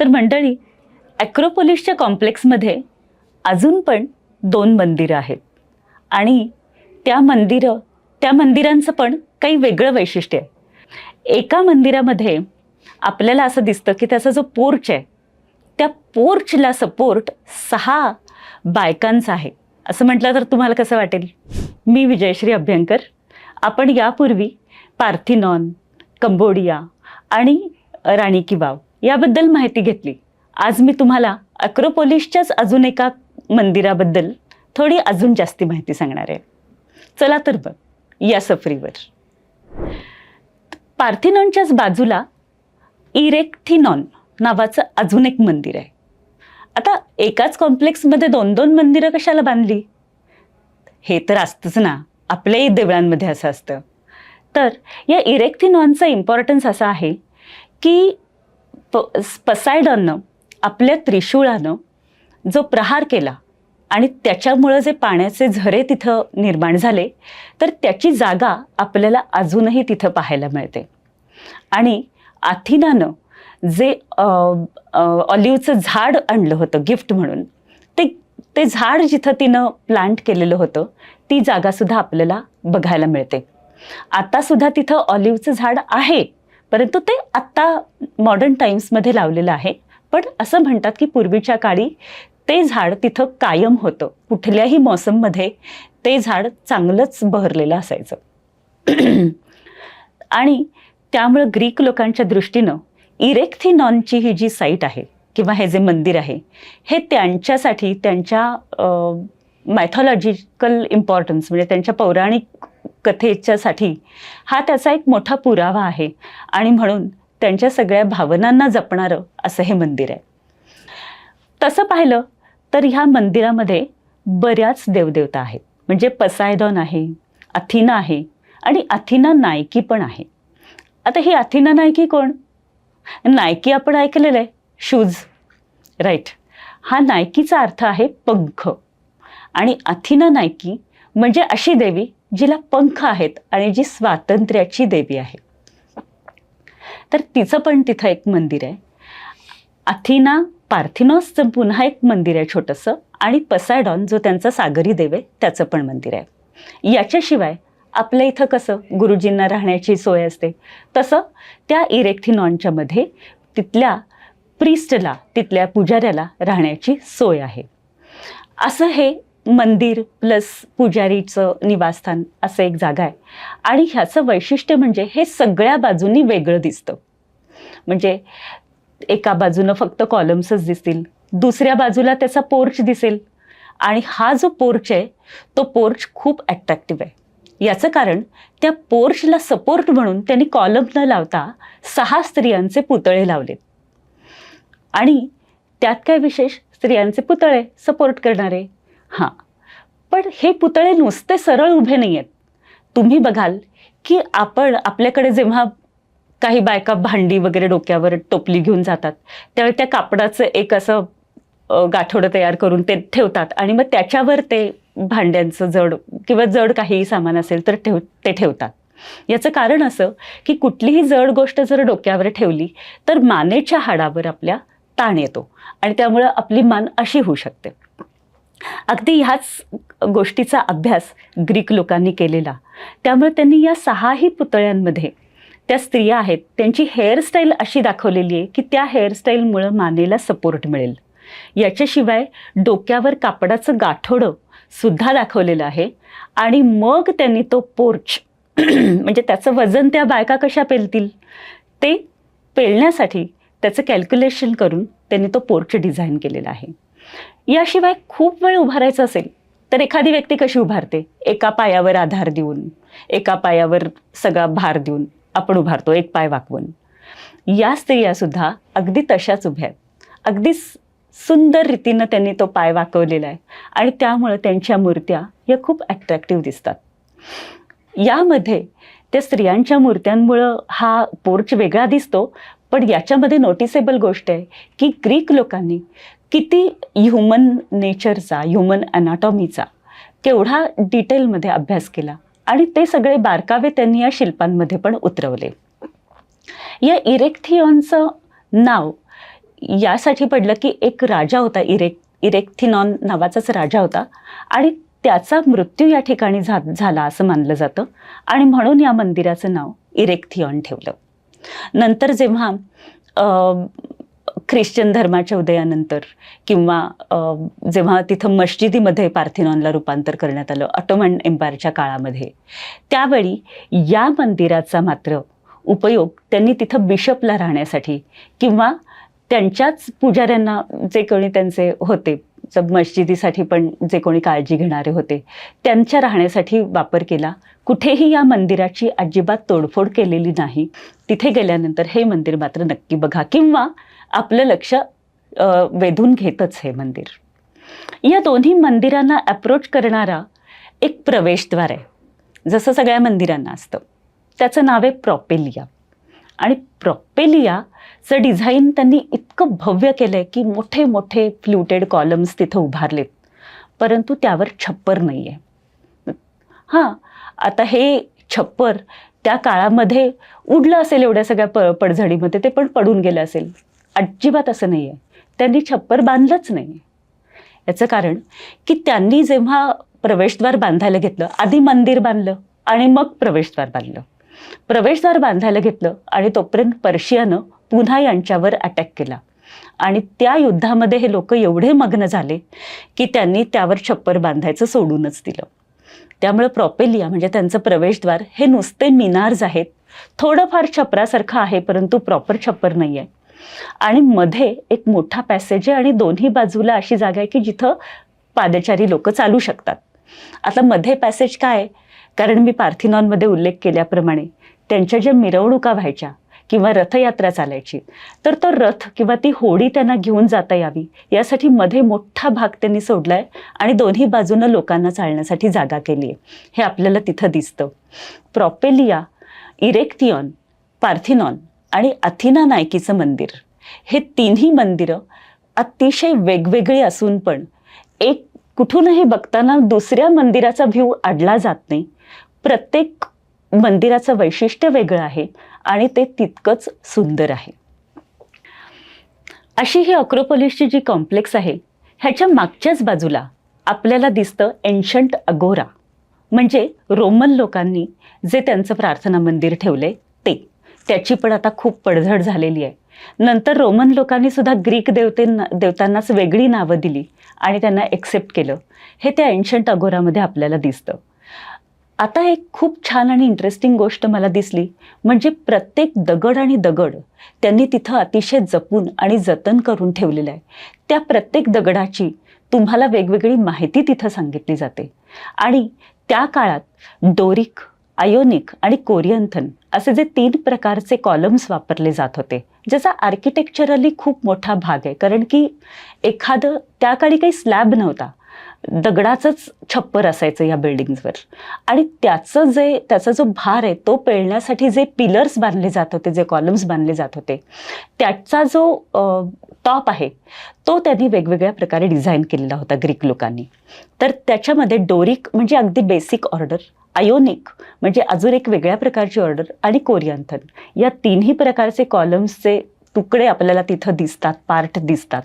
तर मंडळी ॲक्रोपोलिसच्या कॉम्प्लेक्समध्ये अजून पण दोन मंदिरं आहेत. आणि त्या मंदिरं त्या मंदिरांचं पण काही वेगळं वैशिष्ट्य आहे. एका मंदिरामध्ये आपल्याला असं दिसतं की त्याचा जो पोर्च आहे त्या पोर्चला सपोर्ट सहा बायकांचा आहे. असं म्हटलं तर तुम्हाला कसं वाटेल? मी विजयश्री अभ्यंकर. आपण यापूर्वी पार्थिनॉन कंबोडिया आणि राणी की वाव याबद्दल माहिती घेतली. आज मी तुम्हाला अक्रोपोलिसच्याच अजून एका मंदिराबद्दल थोडी अजून जास्ती माहिती सांगणार आहे. चला तर बघ या सफरीवर. पार्थिनॉनच्याच बाजूला इरेक्थिनॉन नावाचं अजून एक मंदिर आहे. आता एकाच कॉम्प्लेक्समध्ये दोन दोन मंदिरं कशाला बांधली? हे तर असतंच ना आपल्याही देवळांमध्ये असं असतं. तर या इरेक्थिनॉनचा इम्पॉर्टन्स असा आहे की प पसायडॉननं आपल्या त्रिशूळानं जो प्रहार केला आणि त्याच्यामुळं जे पाण्याचे झरे तिथं निर्माण झाले तर त्याची जागा आपल्याला अजूनही तिथं पाहायला मिळते. आणि आथिनानं जे ऑलिव्हचं झाड आणलं होतं गिफ्ट म्हणून ते ते झाड जिथं तिनं प्लांट केलेलं होतं ती जागासुद्धा आपल्याला बघायला मिळते. आतासुद्धा तिथं ऑलिव्हचं झाड आहे. परंतु ते आत्ता मॉडर्न टाईम्समध्ये लावलेलं आहे. पण असं म्हणतात की पूर्वीच्या काळी ते झाड तिथं कायम होतं. कुठल्याही मौसममध्ये ते झाड चांगलंच बहरलेलं असायचं. आणि त्यामुळं ग्रीक लोकांच्या दृष्टीनं इरेक्थिनॉनची ही जी साईट आहे किंवा हे जे मंदिर आहे हे त्यांच्यासाठी त्यांच्या मॅथॉलॉजिकल इम्पॉर्टन्स म्हणजे त्यांच्या पौराणिक कथेच्यासाठी. हा त्याचा एक मोठा पुरावा आहे आणि म्हणून त्यांच्या सगळ्या भावनांना जपणारं असं हे मंदिर आहे. तसं पाहिलं तर ह्या मंदिरामध्ये बऱ्याच देवदेवता आहेत. म्हणजे पसायदॉन आहे अथिना आहे आणि अथिना नायकी पण आहे. आता ही अथिना नायकी कोण? नायकी आपण ऐकलेलं आहे शूज. राईट हा नायकीचा अर्थ आहे पंख. आणि अथिना नायकी म्हणजे अशी देवी जिला पंख आहेत आणि जी स्वातंत्र्याची देवी आहे. तर तिचं पण तिथं एक मंदिर आहे. अथिना पार्थिनॉसचं पुन्हा एक मंदिर आहे छोटंसं आणि पसायडॉन जो त्यांचा सागरी देव आहे त्याचं पण मंदिर आहे. याच्याशिवाय आपल्या इथं कसं गुरुजींना राहण्याची सोय असते? तसं त्या इरेक्थिनॉनच्या मध्ये तिथल्या प्रिस्टला तिथल्या पुजाऱ्याला राहण्याची सोय आहे. असं हे मंदिर प्लस पुजारीचं निवासस्थान असं एक जागा आहे. आणि ह्याचं वैशिष्ट्य म्हणजे हे सगळ्या बाजूंनी वेगळं दिसतं. म्हणजे एका बाजूनं फक्त कॉलम्सच दिसतील दुसऱ्या बाजूला त्याचा पोर्च दिसेल. आणि हा जो पोर्च आहे तो पोर्च खूप ॲट्रॅक्टिव्ह आहे. याचं कारण त्या पोर्चला सपोर्ट म्हणून त्यांनी कॉलम न लावता सहा स्त्रियांचे पुतळे लावलेत. आणि त्यात काय विशेष? स्त्रियांचे पुतळे सपोर्ट करणारे. हां. पण हे पुतळे नुसते सरळ उभे नाही आहेत तुम्ही बघाल की आपण आपल्याकडे जेव्हा काही बायका भांडी वगैरे डोक्यावर टोपली घेऊन जातात त्यावेळी त्या कापडाचं एक असं गाठोडं तयार करून ते ठेवतात आणि मग त्याच्यावर ते भांड्यांचं जड किंवा जड काहीही सामान असेल तर ठेव ते ठेवतात. याचं कारण असं की कुठलीही जड गोष्ट जर डोक्यावर ठेवली तर मानेच्या हाडावर आपल्या ताण येतो आणि त्यामुळं आपली मान अशी होऊ शकते. अगदी ह्याच गोष्टीचा अभ्यास ग्रीक लोकांनी केलेला. त्यामुळे त्यांनी या सहाही पुतळ्यांमध्ये त्या स्त्रिया आहेत त्यांची हेअरस्टाईल अशी दाखवलेली आहे की त्या हेअरस्टाईलमुळं मानेला सपोर्ट मिळेल. याच्याशिवाय डोक्यावर कापडाचं गाठोडं सुद्धा दाखवलेलं आहे आणि मग त्यांनी तो पोर्च म्हणजे त्याचं वजन त्या बायका कशा पेलतील ते पेलण्यासाठी त्याचं कॅल्क्युलेशन करून त्यांनी तो पोर्च डिझाईन केलेला आहे. याशिवाय खूप वेळ उभारायचं असेल तर एखादी व्यक्ती कशी उभारते? एका पायावर आधार देऊन एका पायावर सगळा भार देऊन आपण उभारतो एक पाय वाकवून. या स्त्रियासुद्धा अगदी तशाच उभ्या आहेत. अगदी सुंदर रीतीनं त्यांनी तो पाय वाकवलेला आहे आणि त्यामुळं त्यांच्या मूर्त्या या खूप ॲट्रॅक्टिव्ह दिसतात. यामध्ये त्या स्त्रियांच्या मूर्त्यांमुळं हा पोर्च वेगळा दिसतो पण याच्यामध्ये नोटिसेबल गोष्ट आहे की ग्रीक लोकांनी किती ह्युमन नेचरचा ह्युमन अनाटॉमीचा केवढा डिटेलमध्ये अभ्यास केला आणि ते सगळे बारकावे त्यांनी या शिल्पांमध्ये पण उतरवले. या इरेक्थिऑनचं नाव यासाठी पडलं की एक राजा होता इरेक इरेक्थिनॉन नावाचाच राजा होता आणि त्याचा मृत्यू या ठिकाणी झा झाला असं मानलं जातं आणि म्हणून या मंदिराचं नाव इरेक्थिऑन ठेवलं. नंतर जेव्हा ख्रिश्चन धर्माच्या उदयानंतर किंवा जेव्हा तिथं मस्जिदीमध्ये पार्थिनॉनला रूपांतर करण्यात आलं ऑटोमन एम्पायरच्या काळामध्ये त्यावेळी या मंदिराचा मात्र उपयोग त्यांनी तिथं बिशपला राहण्यासाठी किंवा त्यांच्याच पुजाऱ्यांना जे कोणी त्यांचे होते मस्जिदीसाठी पण जे कोणी काळजी घेणारे होते त्यांच्या राहण्यासाठी वापर केला. कुठेही या मंदिराची अजिबात तोडफोड केलेली नाही. तिथे गेल्यानंतर हे मंदिर मात्र नक्की बघा किंवा आपलं लक्ष वेधून घेतच हे मंदिर. या दोन्ही मंदिरांना अप्रोच करणारा एक प्रवेशद्वार आहे. जसं सगळ्या मंदिरांना असतं. त्याचं नाव आहे प्रॉपेलिया आणि प्रॉपेलियाचं डिझाईन त्यांनी इतकं भव्य केलं आहे की मोठे मोठे फ्ल्युटेड कॉलम्स तिथं उभारलेत. परंतु त्यावर छप्पर नाही आहे हां आता हे छप्पर त्या काळामध्ये उडलं असेल एवढ्या सगळ्या प पडझडीमध्ये ते पण पडून गेलं असेल. अजिबात असं नाही आहे त्यांनी छप्पर बांधलंच नाही याचं कारण की त्यांनी जेव्हा प्रवेशद्वार बांधायला घेतलं आधी मंदिर बांधलं आणि मग प्रवेशद्वार बांधलं. प्रवेशद्वार बांधायला घेतलं आणि तोपर्यंत पर्शियानं पुन्हा यांच्यावर अटॅक केला. आणि त्या युद्धामध्ये हे लोक एवढे मग्न झाले की त्यांनी त्यावर छप्पर बांधायचं सोडूनच दिलं. त्यामुळे प्रॉपेलिया म्हणजे त्यांचं प्रवेशद्वार हे नुसते मिनार्स आहेत. थोडंफार छपरासारखं आहे परंतु प्रॉपर छप्पर नाही आहे आणि मध्ये एक मोठा पॅसेज आहे आणि दोन्ही बाजूला अशी जागा आहे की जिथं पादचारी लोक चालू शकतात. आता मध्ये पॅसेज काय आहे? कारण मी पार्थिनॉनमध्ये उल्लेख केल्याप्रमाणे त्यांच्या ज्या मिरवणुका व्हायच्या किंवा रथयात्रा चालायची तर तो रथ किंवा ती होडी त्यांना घेऊन जाता यावी यासाठी मध्ये मोठा भाग त्यांनी सोडलाय आणि दोन्ही बाजूनं लोकांना चालण्यासाठी जागा केली आहे हे आपल्याला तिथं दिसतं. प्रॉपेलिया इरेक्थिऑन पार्थिनॉन आणि अथिना नायकीचं मंदिर. हे तिन्ही मंदिरं अतिशय वेगवेगळी असून पण एक कुठूनही बघताना दुसऱ्या मंदिराचा व्ह्यू आडला जात नाही. प्रत्येक मंदिराचं वैशिष्ट्य वेगळं आहे आणि ते तितकंच सुंदर आहे. अशी ही अक्रोपोलिसची जी कॉम्प्लेक्स आहे ह्याच्या मागच्याच बाजूला आपल्याला दिसतं एन्शंट अगोरा म्हणजे रोमन लोकांनी जे त्यांचं प्रार्थना मंदिर ठेवलंय ते. त्याची पण आता खूप पडझड झालेली आहे. नंतर रोमन लोकांनी सुद्धा ग्रीक देवतेंना देवतांनाच वेगळी नावं दिली आणि त्यांना एक्सेप्ट केलं. हे त्या एन्शंट अगोरामध्ये आपल्याला दिसतं. आता एक खूप छान आणि इंटरेस्टिंग गोष्ट मला दिसली म्हणजे प्रत्येक दगड आणि दगड त्यांनी तिथं अतिशय जपून आणि जतन करून ठेवलेलं आहे. त्या प्रत्येक दगडाची तुम्हाला वेगवेगळी माहिती तिथं सांगितली जाते. आणि त्या काळात डोरिक आयोनिक आणि कोरियंथन असे जे तीन प्रकारचे कॉलम्स वापरले जात होते ज्याचा आर्किटेक्चरली खूप मोठा भाग आहे. कारण की एखादं त्या काळी काही स्लॅब नव्हता. दगडाचंच छप्पर असायचं या बिल्डिंग्सवर. आणि त्याचं जे त्याचा जो भार आहे तो पेळण्यासाठी जे पिलर्स बांधले जात होते जे कॉलम्स बांधले जात होते त्याचा जो टॉप आहे तो त्यांनी वेगवेगळ्या प्रकारे डिझाईन केलेला होता ग्रीक लोकांनी. तर त्याच्यामध्ये डोरिक म्हणजे अगदी बेसिक ऑर्डर आयोनिक म्हणजे अजून एक वेगळ्या प्रकारची ऑर्डर आणि कोरियांथन. या तिन्ही प्रकारचे कॉलम्सचे तुकडे आपल्याला तिथं दिसतात पार्ट दिसतात.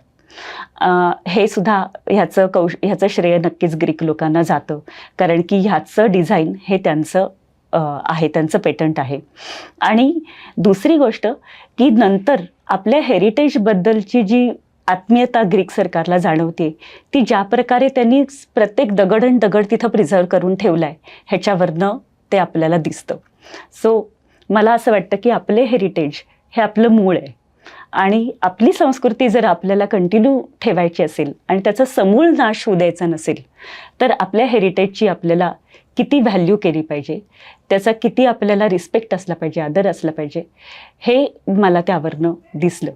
हे सुद्धा ह्याचं कौश ह्याचं श्रेय नक्कीच ग्रीक लोकांना जातं. कारण की ह्याचं डिझाईन हे त्यांचं आहे त्यांचं पेटंट आहे. आणि दुसरी गोष्ट की नंतर आपल्या हेरिटेजबद्दलची जी आत्मीयता ग्रीक सरकारला जाणवते ती ज्या प्रकारे त्यांनी प्रत्येक दगड आणि दगड तिथं प्रिझर्व्ह करून ठेवला आहे ह्याच्यावरनं ते आपल्याला दिसतं. सो मला असं वाटतं की आपले हेरिटेज हे आपलं मूळ आहे. आणि आपली संस्कृती जर आपल्याला कंटिन्यू ठेवायची असेल आणि त्याचा समूळ नाश होऊ द्यायचा नसेल तर आपल्या हेरिटेजची आपल्याला किती व्हॅल्यू केली पाहिजे? त्याचा किती आपल्याला रिस्पेक्ट असला पाहिजे आदर असला पाहिजे? हे मला त्यावरनं दिसलं.